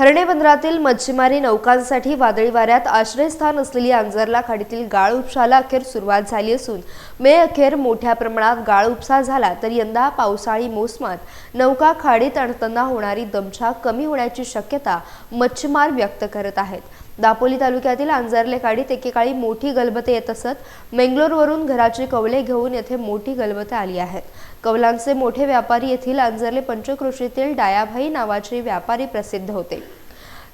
हरणे बंदरातील मच्छीमारी नौकांसाठी वादळी वाऱ्यात आश्रयस्थान असलेली अंजरला खाडीतील गाळ उपशाला अखेर सुरुवात झाली असून मे अखेर मोठ्या प्रमाणात गाळ उपसा झाला तर यंदा पावसाळी मोसमात नौका खाडीत आणताना होणारी दमछाक कमी होण्याची शक्यता मच्छीमार व्यक्त करत आहेत. दापोली तालुक्यातील अंजरले खाडीत एकेकाळी मोठी गलबते येत असत. मेंगलोरवरून घराची कवले घेऊन येथे मोठी गलबते आली आहेत. कवलांचे मोठे व्यापारी येथील अंजरले पंचकृषीतील डायाभाई नावाचे व्यापारी प्रसिद्ध होते.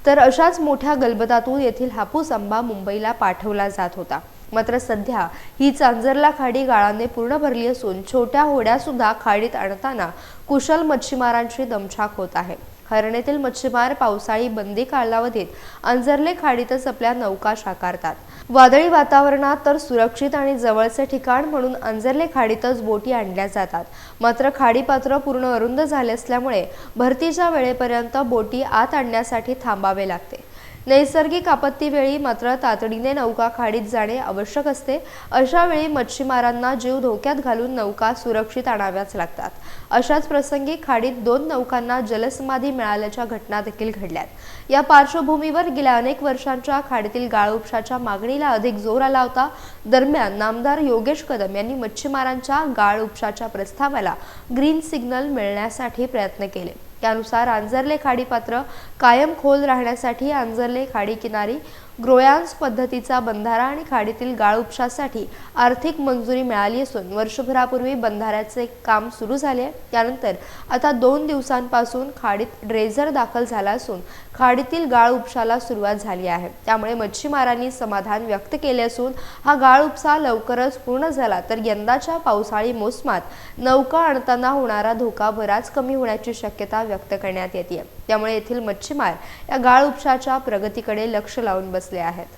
तर अशाच मोठ्या गलबतातून येथील हापूस आंबा मुंबईला पाठवला जात होता. मात्र सध्या ही चांजरला खाडी गाळाने पूर्ण भरली असून छोट्या होड्या सुद्धा खाडीत आणताना कुशल मच्छीमारांची दमछाक होत आहे. हरणेतील मच्छीमार पावसाळी बंदी कालावधीत अंजरले खाडीतच आपल्या नौका साकारतात वादळी वातावरणात तर सुरक्षित आणि जवळचे ठिकाण म्हणून अंजरले खाडीतच बोटी आणल्या जातात. मात्र खाडीपात्र पूर्ण अरुंद झाले असल्यामुळे भरतीच्या वेळेपर्यंत बोटी आत आणण्यासाठी थांबावे लागते. नैसर्गिक आपत्तीवेळी मात्र तातडीने नौका खाडीत जाणे आवश्यक असते. अशा वेळी मच्छीमारांना जीव धोक्यात घालून नौका सुरक्षित आणाव्याच लागतात. अशाच प्रसंगी खाडीत दोन नौकांना जलसमाधी मिळाल्याच्या घटना देखील घडल्यात. या पार्श्वभूमीवर गेल्या अनेक वर्षांच्या खाडीतील गाळउपशाच्या मागणीला अधिक जोर आला होता. दरम्यान नामदार योगेश कदम यांनी मच्छीमारांच्या गाळ उपशाच्या प्रस्तावाला ग्रीन सिग्नल मिळण्यासाठी प्रयत्न केले. त्यानुसार आंजर्ले खाडीपात्र कायम खोल राहण्यासाठी आंजर्ले खाडी किनारी ग्रोयांस पद्धतीचा बंधारा आणि खाडीतील गाळ उपशासाठी आर्थिक मंजुरी मिळाली असून वर्षभरापूर्वी बंधाऱ्याचे काम सुरू झाले. त्यानंतर आता दोन दिवसांपासून खाडीत ड्रेझर दाखल झाला असून खाडीतील गाळ उपशाला सुरुवात झाली आहे. त्यामुळे मच्छीमारांनी समाधान व्यक्त केले असून हा गाळ उपसा लवकरच पूर्ण झाला तर यंदाच्या पावसाळी मोसमात नौका आणताना होणारा धोका बराच कमी होण्याची शक्यता व्यक्त करण्यात येते त्यामुळे येथील मच्छीमार या गाळ उपशाच्या प्रगतीकडे लक्ष लावून बसले आहेत